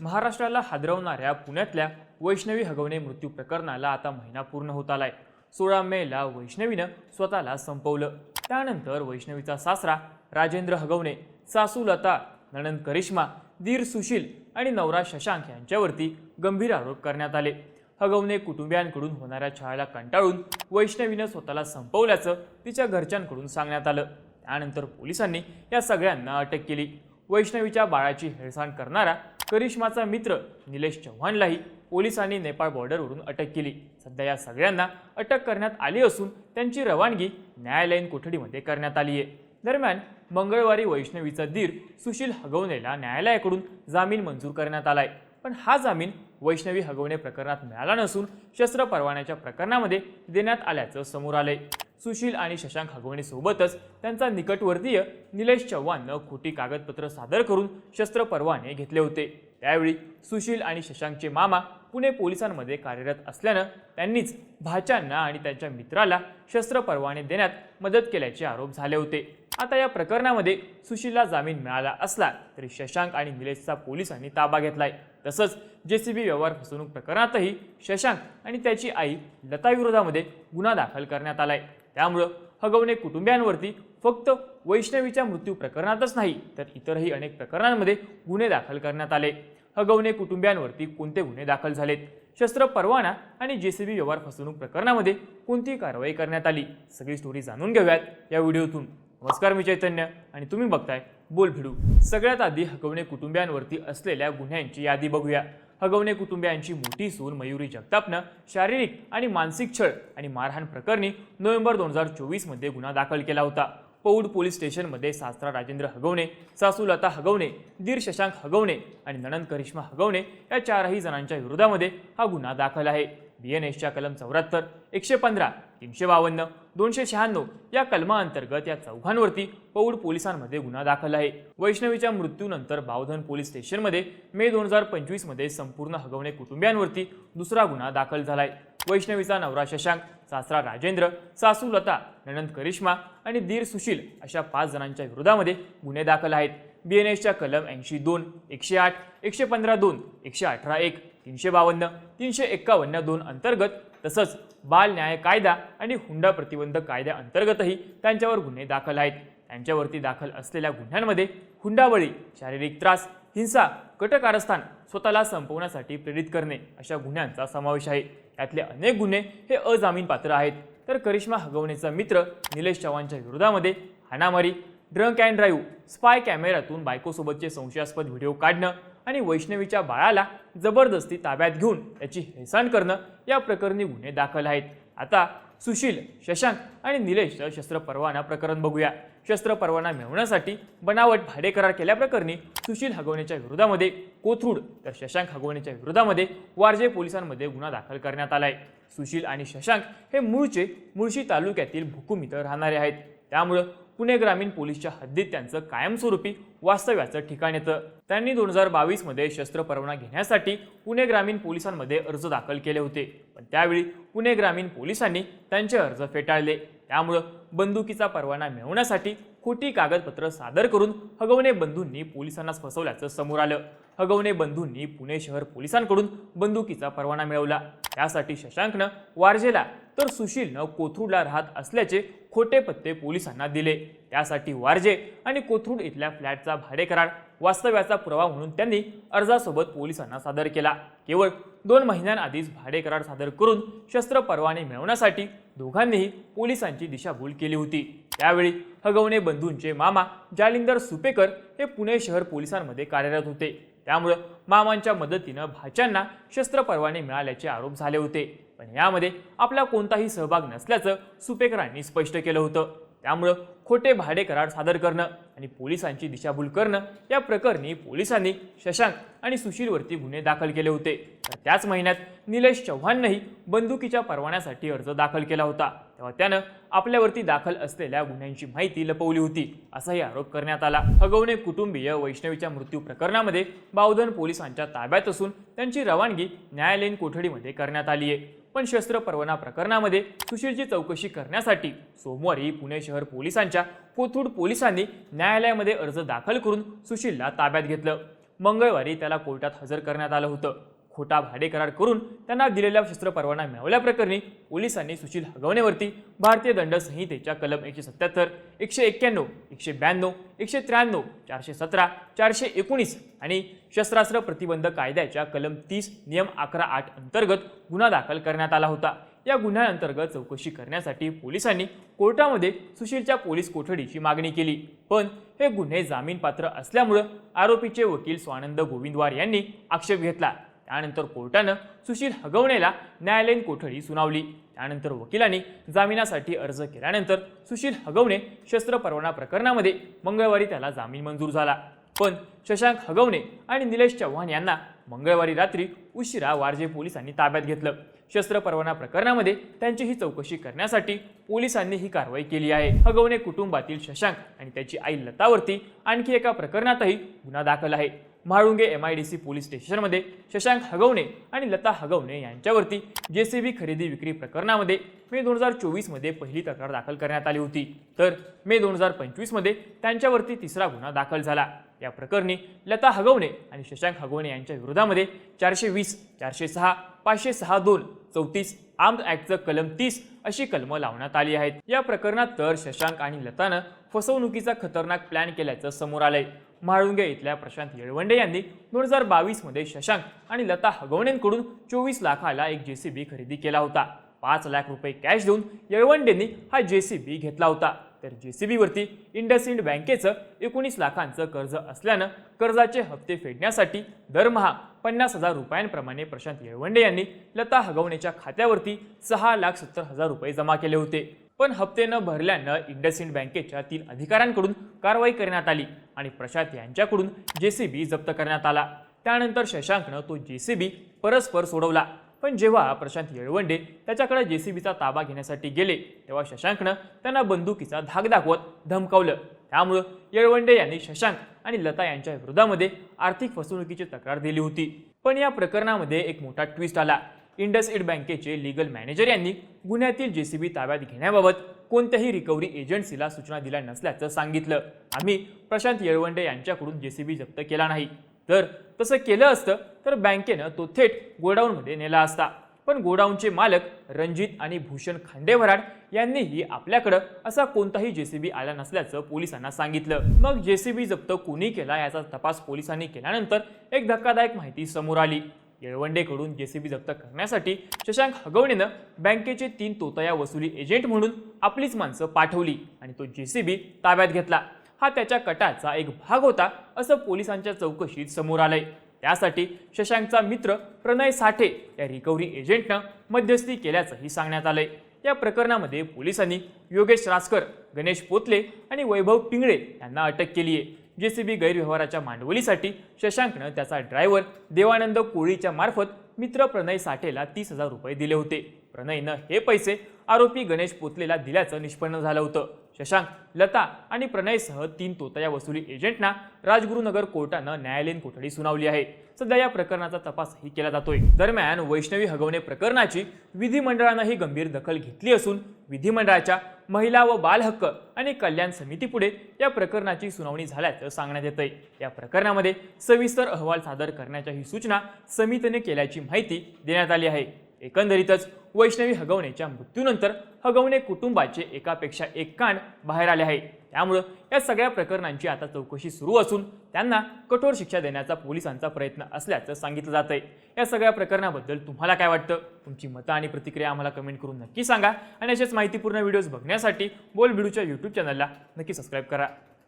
महाराष्ट्राला हादरवणाऱ्या पुण्यातल्या वैष्णवी हगवणे मृत्यू प्रकरणाला आता महिना पूर्ण होत आलाय. सोळा मेला वैष्णवीनं स्वतःला संपवलं. त्यानंतर वैष्णवीचा सासरा राजेंद्र हगवणे सासू लता नणंद करिश्मा दीर सुशील आणि नवरा शशांक यांच्यावरती गंभीर आरोप करण्यात आले. हगवणे कुटुंबियांकडून होणाऱ्या छळाला कंटाळून वैष्णवीनं स्वतःला संपवल्याचं तिच्या घरच्यांकडून सांगण्यात आलं. त्यानंतर पोलिसांनी या सगळ्यांना अटक केली. वैष्णवीच्या बाळाची हेळसांड करणारा करिश्माचा मित्र निलेश चव्हाणलाही पोलिसांनी नेपाळ बॉर्डरवरून अटक केली. सध्या या सगळ्यांना अटक करण्यात आली असून त्यांची रवानगी न्यायालयीन कोठडीमध्ये करण्यात आली आहे. दरम्यान मंगळवारी वैष्णवीचा दीर सुशील हगवणेला न्यायालयाकडून जामीन मंजूर करण्यात आलाय. पण हा जामीन वैष्णवी हगवणे प्रकरणात मिळाला नसून शस्त्र परवान्याच्या प्रकरणामध्ये देण्यात आल्याचं समोर आलंय. सुशील आणि शशांक हगवणे सोबतच त्यांचा निकटवर्तीय निलेश चव्हाणनं खोटी कागदपत्र सादर करून शस्त्र परवाने घेतले होते. त्यावेळी सुशील आणि शशांकचे मामा पुणे पोलिसांमध्ये कार्यरत असल्यानं त्यांनीच भाच्यांना आणि त्यांच्या मित्राला शस्त्र परवाने देण्यात मदत केल्याचे आरोप झाले होते. आता या प्रकरणामध्ये सुशीलला जामीन मिळाला असला तरी शशांक आणि निलेशचा पोलिसांनी ताबा घेतलाय. तसंच जेसीबी व्यवहार फसवणूक प्रकरणातही शशांक आणि त्याची आई लताविरोधामध्ये गुन्हा दाखल करण्यात आलाय. त्यामुळं हगवणे कुटुंबियांवरती फक्त वैष्णवीच्या मृत्यू प्रकरणातच नाही तर इतरही अनेक प्रकरणांमध्ये गुन्हे दाखल करण्यात आले. हगवणे कुटुंबियांवरती कोणते गुन्हे दाखल झालेत? शस्त्र परवाना आणि जेसीबी व्यवहार फसवणूक प्रकरणामध्ये कोणती कारवाई करण्यात आली? सगळी स्टोरी जाणून घेऊयात या व्हिडिओतून. नमस्कार मी चैतन्य आणि तुम्ही बघताय बोल भिडू सगळ्यात आधी हगवणे कुटुंबियांवरती असलेल्या गुन्ह्यांची यादी बघूया. हगवणे कुटुंबियांची मोठी सून मयुरी जगतापनं शारीरिक आणि मानसिक छळ आणि मारहाण प्रकरणी नोव्हेंबर दोन हजार चोवीसमध्ये गुन्हा दाखल केला होता. पौड पोलीस स्टेशनमध्ये सासरा राजेंद्र हगवणे सासू लता हगवणे दीर शशांक हगवणे आणि नणंद करिश्मा हगवणे या चारही जणांच्या विरोधामध्ये हा गुन्हा दाखल आहे. बी एन एसच्या कलम चौऱ्याहत्तर एकशे पंधरा तीनशे बावन्न दोनशे शहाण्णव या कलमाअंतर्गत या चौघांवरती पौड पोलिसांमध्ये गुन्हा दाखल आहे. वैष्णवीच्या मृत्यूनंतर बावधन पोलीस स्टेशनमध्ये मे दोन हजार पंचवीसमध्ये संपूर्ण हगवणे कुटुंबियांवरती दुसरा गुन्हा दाखल झालाय. वैष्णवीचा नवरा शशांक सासरा राजेंद्र सासू लता ननंद करिश्मा आणि दीर सुशील अशा पाच जणांच्या विरोधामध्ये गुन्हे दाखल आहेत. बी एन एसच्या कलम ऐंशी दोन एकशे आठ एकशे पंधरा दोन एकशे अठरा एक तीनशे बावन्न तीनशे एक्कावन्न दोन अंतर्गत तसंच बाल न्याय कायदा आणि हुंडा प्रतिबंधक कायद्याअंतर्गतही त्यांच्यावर गुन्हे दाखल आहेत. त्यांच्यावरती दाखल असलेल्या गुन्ह्यांमध्ये हुंडाबळी शारीरिक त्रास हिंसा कटकारस्थान स्वतःला संपवण्यासाठी प्रेरित करणे अशा गुन्ह्यांचा समावेश आहे. त्यातले अनेक गुन्हे हे अजामीनपात्र आहेत. तर करिश्मा हगवणेचा मित्र निलेश चव्हाणच्या विरोधामध्ये हाणामारी ड्रंक अँड ड्राईव्ह स्पाय कॅमेऱ्यातून बायकोसोबतचे संशयास्पद व्हिडिओ काढणं आणि वैष्णवीच्या बाळाला जबरदस्ती ताब्यात घेऊन त्याची हेळसांड करणं या प्रकरणी गुन्हे दाखल आहेत. आता सुशील शशांक आणि निलेशचं शस्त्र परवाना प्रकरण बघूया. शस्त्र परवाना मिळवण्यासाठी बनावट भाडे करार केल्याप्रकरणी सुशील हगवण्याच्या विरोधामध्ये कोथरूड तर शशांक हगवण्याच्या विरोधामध्ये वारजे पोलिसांमध्ये गुन्हा दाखल करण्यात आलाय. सुशील आणि शशांक हे मूळचे मुळशी तालुक्यातील भुकुम इथं राहणारे आहेत. त्यामुळं पुणे ग्रामीण पोलीसच्या हद्दीत त्यांचं कायमस्वरूपी वास्तव्याचं ठिकाण येतं. त्यांनी दोन हजार बावीसमध्ये शस्त्र परवाना घेण्यासाठी पुणे ग्रामीण पोलिसांमध्ये अर्ज दाखल केले होते. पण त्यावेळी पुणे ग्रामीण पोलिसांनी त्यांचे अर्ज फेटाळले. त्यामुळं बंदुकीचा परवाना मिळवण्यासाठी खोटी कागदपत्र सादर करून हगवणे बंधूंनी पोलिसांनाच फसवल्याचं समोर आलं. हगवणे बंधूंनी पुणे शहर पोलिसांकडून बंदुकीचा परवाना मिळवला. त्यासाठी शशांकनं वारजेला तर सुशीलनं कोथरूडला राहत असल्याचे खोटे पत्ते पोलिसांना दिले. त्यासाठी वारजे आणि कोथरूड इथल्या फ्लॅटचा भाडे करार वास्तव्याचा पुरावा म्हणून त्यांनी अर्जासोबत पोलिसांना सादर केला. केवळ दोन महिन्यांआधीच भाडे करार सादर करून शस्त्र परवाने मिळवण्यासाठी दोघांनीही पोलिसांची दिशाभूल केली होती. त्यावेळी हगवणे बंधूंचे मामा जालिंदर सुपेकर हे पुणे शहर पोलिसांमध्ये कार्यरत होते. त्यामुळं मामांच्या मदतीनं भाच्यांना शस्त्र परवाने मिळाल्याचे आरोप झाले होते. पण यामध्ये आपला कोणताही सहभाग नसल्याचं सुपेकरांनी स्पष्ट केलं होतं. त्यामुळं खोटे भाडे करार सादर करणं आणि पोलिसांची दिशाभूल करणं या प्रकरणी पोलिसांनी शशांक आणि सुशीलवरती गुन्हे दाखल केले होते. तर त्याच महिन्यात निलेश चव्हाणनंही बंदुकीच्या परवान्यासाठी अर्ज दाखल केला होता. तेव्हा त्यानं आपल्यावरती दाखल असलेल्या गुन्ह्यांची माहिती लपवली होती असाही आरोप करण्यात आला. हगवणे कुटुंबीय वैष्णवीच्या मृत्यू प्रकरणामध्ये बावधन पोलिसांच्या ताब्यात असून त्यांची रवानगी न्यायालयीन कोठडीमध्ये करण्यात आली आहे पण शस्त्र परवाना प्रकरणामध्ये सुशीलची चौकशी करण्यासाठी सोमवारी पुणे शहर पोलिसांच्या कोथरूड पोलिसांनी न्यायालयामध्ये अर्ज दाखल करून सुशीलला ताब्यात घेतलं. मंगळवारी त्याला कोर्टात हजर करण्यात आलं होतं. खोटा भाडे करार करून त्यांना दिलेला शस्त्र परवाना मिळवल्याप्रकरणी पोलिसांनी सुशील हगवणेवरती भारतीय दंड संहितेच्या कलम एकशे सत्याहत्तर एकशे एक्क्याण्णव एकशे ब्याण्णव एकशे त्र्याण्णव चारशे सतरा चारशे एकोणीस आणि शस्त्रास्त्र प्रतिबंध कायद्याच्या कलम तीस नियम अकरा आठ अंतर्गत गुन्हा दाखल करण्यात आला होता. या गुन्ह्याअंतर्गत चौकशी करण्यासाठी पोलिसांनी कोर्टामध्ये सुशीलच्या पोलीस कोठडीची मागणी केली. पण हे गुन्हे जामीनपात्र असल्यामुळं आरोपीचे वकील स्वानंद गोविंदवार यांनी आक्षेप घेतला. त्यानंतर कोर्टानं सुशील हगवणेला न्यायालयीन कोठडी सुनावली. त्यानंतर वकिलांनी जामिनासाठी अर्ज केल्यानंतर सुशील हगवणे शस्त्र परवाना प्रकरणामध्ये मंगळवारी त्याला जामीन मंजूर झाला. पण शशांक हगवणे आणि निलेश चव्हाण यांना मंगळवारी रात्री उशिरा वारजे पोलिसांनी ताब्यात घेतलं. शस्त्र परवाना प्रकरणामध्ये त्यांची ही चौकशी करण्यासाठी पोलिसांनी ही कारवाई केली आहे. हगवणे कुटुंबातील शशांक आणि त्याची आई लतावरती आणखी एका प्रकरणातही गुन्हा दाखल आहे. Mhalunge M I D C police स्टेशनमध्ये शशांक हगवणे आणि लता हगवणे यांच्यावरती जे सी बी खरेदी विक्री प्रकरणामध्ये मे दोन हजार चोवीसमध्ये पहिली तक्रार दाखल करण्यात आली होती. तर मे दोन हजार पंचवीसमध्ये त्यांच्यावरती तिसरा गुन्हा दाखल झाला. या प्रकरणी लता हगवणे आणि शशांक हगवणे यांच्या विरोधामध्ये चारशे वीस चारशे सहा पाचशे सहा दोन चौतीस आर्म्ड ॲक्टचं कलम तीस अशी कलमं लावण्यात आली आहेत. या प्रकरणात तर शशांक आणि लतानं फसवणुकीचा खतरनाक प्लॅन केल्याचं समोर आलंय. म्हाळुंगे इथल्या प्रशांत येळवंडे यांनी दोन हजार बावीसमध्ये शशांक आणि लता हगवणेंकडून चोवीस लाखाला एक जे सी बी खरेदी केला होता. पाच लाख रुपये कॅश देऊन येळवंडेंनी हा जे सी बी घेतला होता. तर जे सी बीवरती इंडसइंड बँकेचं एकोणीस लाखांचं कर्ज असल्यानं कर्जाचे हप्ते फेडण्यासाठी दरमहा पन्नास हजार रुपयांप्रमाणे प्रशांत येळवंडे यांनी लता हगवणेच्या खात्यावरती सहा लाख सत्तर हजार रुपये जमा केले होते. पण हप्ते न भरल्यानं इंडसइंड बँकेच्या तीन अधिकाऱ्यांकडून कारवाई करण्यात आली आणि प्रशांत यांच्याकडून जेसीबी जप्त करण्यात आला. त्यानंतर शशांकनं तो जेसीबी परस्पर सोडवला. पण जेव्हा प्रशांत येळवंडे त्याच्याकडे जेसीबीचा ताबा घेण्यासाठी गेले तेव्हा शशांकनं त्यांना बंदुकीचा धाक दाखवत धमकावलं. त्यामुळं येळवंडे यांनी शशांक आणि लता यांच्या विरोधामध्ये आर्थिक फसवणुकीची तक्रार दिली होती. पण या प्रकरणामध्ये एक मोठा ट्विस्ट आला. इंडसइंड बँकेचे लीगल मॅनेजर यांनी गुन्ह्यातील जेसीबी ताब्यात घेण्याबाबत कोणत्याही रिकव्हरी एजन्सीला सूचना दिल्या नसल्याचं सांगितलं. आम्ही प्रशांत येळवंडे यांच्याकडून जेसीबी जप्त केला नाही. तर तसं केलं असतं तर बँकेनं तो थेट गोडाऊनमध्ये नेला असता. पण गोडाऊनचे मालक रणजित आणि भूषण खांडेवराड यांनीही आपल्याकडं असा कोणताही जेसीबी आला नसल्याचं पोलिसांना सांगितलं. मग जेसीबी जप्त कोणी केला याचा तपास पोलिसांनी केल्यानंतर एक धक्कादायक माहिती समोर आली. येळवंडेकडून जेसीबी जप्त करण्यासाठी शशांक हगवणेनं बँकेचे तीन तोतया वसुली एजंट म्हणून आपलीच माणसं पाठवली आणि तो जेसीबी ताब्यात घेतला. हा त्याच्या कटाचा एक भाग होता असं पोलिसांच्या चौकशीत समोर आलंय. त्यासाठी शशांकचा मित्र प्रणय साठे या रिकव्हरी एजंटनं मध्यस्थी केल्याचंही सांगण्यात आलंय. या प्रकरणामध्ये पोलिसांनी योगेश रासकर गणेश पोतले आणि वैभव पिंगळे यांना अटक केली आहे जेसीबी गैरव्यवहाराच्या मांडवलीसाठी शशांकनं त्याचा ड्रायव्हर देवानंद कोळीच्या मार्फत मित्र प्रणय साठेला तीस हजार रुपये दिले होते. प्रणयनं हे पैसे आरोपी गणेश पोतलेला दिल्याचं निष्पन्न झालं होतं. शशांक लता आणि प्रणयसह तीन तोतया वसुली एजंटना राजगुरुनगर कोर्टानं न्यायालयीन कोठडी सुनावली आहे. सध्या या प्रकरणाचा तपासही केला जातोय. दरम्यान वैष्णवी हगवणे प्रकरणाची विधिमंडळानंही गंभीर दखल घेतली असून विधिमंडळाच्या महिला व बाल हक्क आणि कल्याण समितीपुढे या प्रकरणाची सुनावणी झाल्याचं सांगण्यात येतंय. या प्रकरणामध्ये सविस्तर अहवाल सादर करण्याच्याही सूचना समितीने केल्याची माहिती देण्यात आली आहे. एकंदरीतच वैष्णवी हगवणेच्या मृत्यूनंतर हगवणे कुटुंबाचे एकापेक्षा एक कांड बाहेर आले आहे. त्यामुळं या सगळ्या प्रकरणांची आता चौकशी सुरू असून त्यांना कठोर शिक्षा देण्याचा पोलिसांचा प्रयत्न असल्याचं सांगितलं जात आहे या सगळ्या प्रकरणाबद्दल तुम्हाला काय वाटतं? तुमची मतं आणि प्रतिक्रिया आम्हाला कमेंट करून नक्की सांगा आणि अशाच माहितीपूर्ण व्हिडिओज बघण्यासाठी बोल बिडूच्या यूट्यूब चॅनलला नक्की सबस्क्राईब करा.